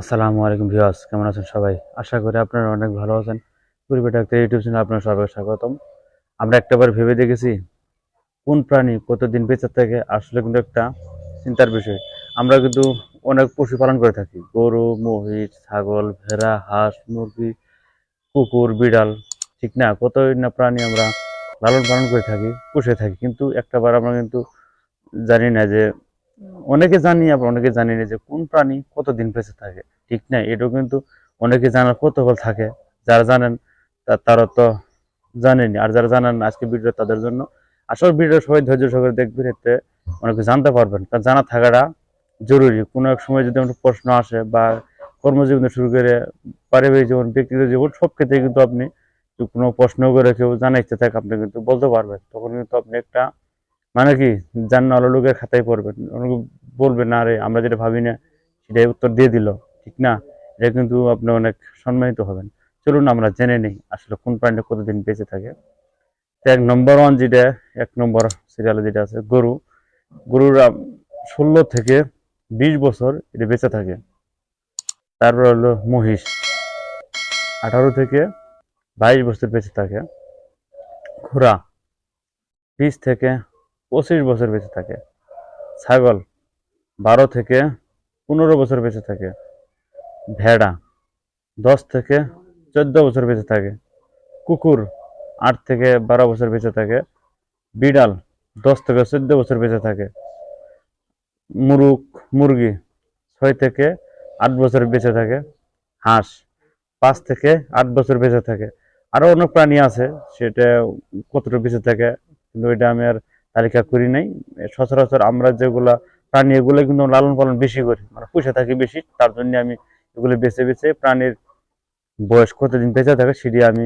আসসালামু আলাইকুম ভিউয়ার্স, কেমন আছেন সবাই? আশা করি আপনারা অনেক ভালো আছেন। পরিবেশ ডাক্তার ইউটিউব চ্যানেলে আপনার সবাইকে স্বাগতম। আমরা একটাবার ভেবে দেখেছি কোন প্রাণী কতদিন বেঁচে থাকে, আসলে কিন্তু একটা চিন্তার বিষয়। আমরা কিন্তু অনেক পশু পালন করে থাকি। গরু, মহিষ, ছাগল, ভেড়া, হাঁস, মুরগি, কুকুর, বিড়াল, ঠিক না? কতই না প্রাণী আমরা লালন পালন করে থাকি, পুষে থাকি। কিন্তু একটাবার আমরা কিন্তু জানি না যে অনেকে জানি, আবার অনেকে জানি না যে কোন প্রাণী কতদিন বেঁচে থাকে। ঠিক না এটাও কিন্তু অনেকে জানার কৌতূহল থাকে। যারা জানেন তারা তো জানেনি। আর যারা জানেন আজকে ভিডিও তাদের জন্য। আসল ভিডিও সবাই ধৈর্য সহকারে দেখবেন, এতে অনেক জানতে পারবেন। কারণ জানা থাকাটা জরুরি। কোনো এক সময় যদি আমার প্রশ্ন আসে বা কর্মজীবন শুরু করে পারিবারিক জীবন, ব্যক্তিগত জীবন, সব ক্ষেত্রে কিন্তু আপনি কোনো প্রশ্ন করে কেউ জানার ইচ্ছে থাকে, আপনি কিন্তু বলতে পারবেন। তখন কিন্তু আপনি একটা মানে কি জান্ন আলো লোকের খাতায় পড়বেন। বলবে, না রে, আমরা যেটা ভাবি না, সেটাই উত্তর দিয়ে দিল। ঠিক না? এটা কিন্তু আপনি অনেক সম্মানিত হবেন। চলুন আমরা জেনে নিই আসলে কোন প্রাণীটা কতদিন বেঁচে থাকে। এক নম্বর ওয়ান যেটা, এক নম্বর সিরিয়ালে যেটা আছে, গরু। গরুর ষোলো থেকে বিশ বছর এটা বেঁচে থাকে। তারপর হলো মহিষ। আঠারো থেকে বাইশ বছর বেঁচে থাকে। ঘোড়া। বিশ থেকে পঁচিশ বছর বেঁচে থাকে। ছাগল। বারো থেকে পনেরো বছর বেঁচে থাকে। ভেড়া দশ থেকে চোদ্দ বছর বেঁচে থাকে। কুকুর আট থেকে বারো বছর বেঁচে থাকে। বিড়াল দশ থেকে চোদ্দ বছর বেঁচে থাকে। মুরুক মুরগি ছয় থেকে আট বছর বেঁচে থাকে। হাঁস পাঁচ থেকে আট বছর বেঁচে থাকে। আরও অনেক প্রাণী আছে, সেটা কতটা বেঁচে থাকে, কিন্তু এটা আমি আর তালিকা করি নাই। সচরাচর আমরা যেগুলা প্রাণী এগুলো কিন্তু লালন পালন বেশি করি। মানে পুষে থাকি বেশি, তার জন্য আমি এগুলো বেছে বেছে প্রাণীর বয়স কতদিন বেঁচে থাকে সেটি আমি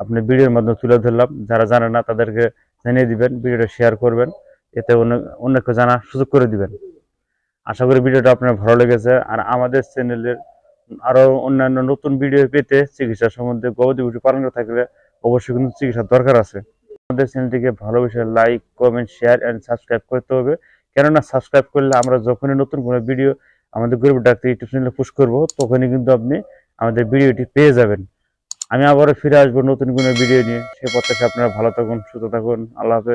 আপনার ভিডিওর মাধ্যমে তুলে ধরলাম। যারা জানে না তাদেরকে জানিয়ে দিবেন, ভিডিওটা শেয়ার করবেন, এতে অনেক অন্যকে জানার সুযোগ করে দিবেন। আশা করি ভিডিওটা আপনার ভালো লেগেছে। আর আমাদের চ্যানেলের আরও অন্যান্য নতুন ভিডিও পেতে চিকিৎসা সম্বন্ধে গবাদি পশু পালন করে থাকলে অবশ্যই কিন্তু চিকিৎসার দরকার আছে। আমাদের চ্যানেলটিকে ভালোবেসে like, comment, share and subscribe করতে হবে। কেননা সাবস্ক্রাইব করলে আমরা যখনই নতুন কোনো ভিডিও আমাদের গরিব ডাক্তার ইউটিউব চ্যানেলে পোস্ট করব, তখনই কিন্তু আপনি আমাদের ভিডিওটি পেয়ে যাবেন। আমি আবারও ফিরে আসব নতুন কোনো ভিডিও নিয়ে। সে প্রত্যাশা আপনারা ভালো থাকুন, সুস্থ থাকুন। আল্লাহ হাফেজ।